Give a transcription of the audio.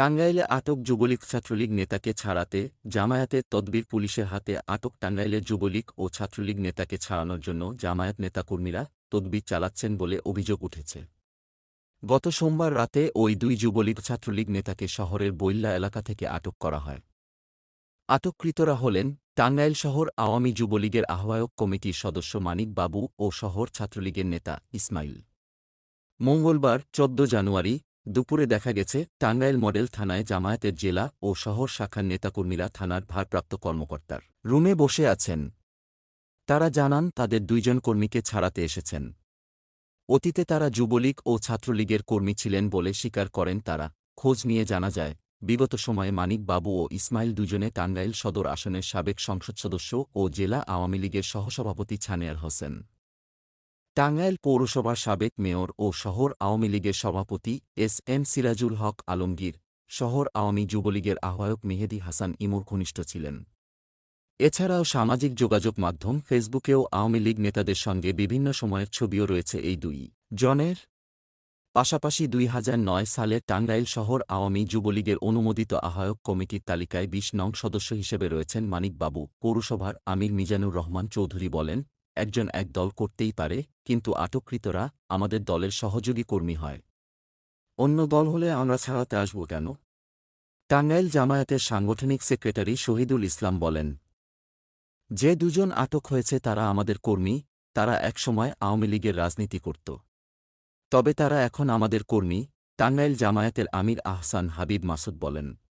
টাঙ্গাইলে আটক যুবলীগ ছাত্রলীগ নেতাকে ছাড়াতে জামায়াতের তদবির পুলিশের হাতে আটক টাঙ্গাইলের যুবলীগ ও ছাত্রলীগ নেতাকে ছাড়ানোর জন্য জামায়াত নেতাকর্মীরা তদবির চালাচ্ছেন বলে অভিযোগ উঠেছে। গত সোমবার রাতে ওই দুই যুবলীগ ছাত্রলীগ নেতাকে শহরের বৈল্লা এলাকা থেকে আটক করা হয়। আটককৃতরা হলেন টাঙ্গাইল শহর আওয়ামী যুবলীগের আহ্বায়ক কমিটির সদস্য মানিক বাবু ও শহর ছাত্রলীগের নেতা ইসমাইল। মঙ্গলবার চোদ্দ জানুয়ারি দুপুরে দেখা গেছে, টাঙ্গাইল মডেল থানায় জামায়াতের জেলা ও শহর শাখার নেতাকর্মীরা থানার ভারপ্রাপ্ত কর্মকর্তার রুমে বসে আছেন। তারা জানান, তাদের দুইজন কর্মীকে ছাড়াতে এসেছেন। অতীতে তারা যুবলীগ ও ছাত্রলীগের কর্মী ছিলেন বলে স্বীকার করেন তারা। খোঁজ নিয়ে জানা যায়, বিগত সময়ে মানিক বাবু ও ইসমাইল দুজনে টাঙ্গাইল সদর আসনের সাবেক সংসদ সদস্য ও জেলা আওয়ামী লীগের সহসভাপতি ছানেয়ার হোসেন। টাঙ্গাইল পৌরসভার সাবেক মেয়র ও শহর আওয়ামী লীগের সভাপতি এস এম সিরাজুল হক আলমগীর, শহর আওয়ামী যুবলীগের আহ্বায়ক মেহেদি হাসান ইমুর ঘনিষ্ঠ ছিলেন। এছাড়াও সামাজিক যোগাযোগ মাধ্যম ফেসবুকেও আওয়ামী লীগ নেতাদের সঙ্গে বিভিন্ন সময়ের ছবিও রয়েছে এই দুই জনের। পাশাপাশি দুই সালে টাঙ্গাইল শহর আওয়ামী যুবলীগের অনুমোদিত আহ্বায়ক কমিটির তালিকায় বিশ নং সদস্য হিসেবে রয়েছেন মানিকবাবু, পৌরসভার আমির মিজানুর রহমান চৌধুরী বলেন একজন এক দল করতেই পারে, কিন্তু আটককৃতরা আমাদের দলের সহযোগী কর্মী হয়। অন্য দল হলে আমরা ছাড়াতে আসব কেন? টাঙ্গাইল জামায়াতের সাংগঠনিক সেক্রেটারি শহীদুল ইসলাম বলেন, যে দুজন আটক হয়েছে তারা আমাদের কর্মী, তারা একসময় আওয়ামী লীগের রাজনীতি করত। তবে তারা এখন আমাদের কর্মী, টাঙ্গাইল জামায়াতের আমির আহসান হাবিব মাসুদ বলেন।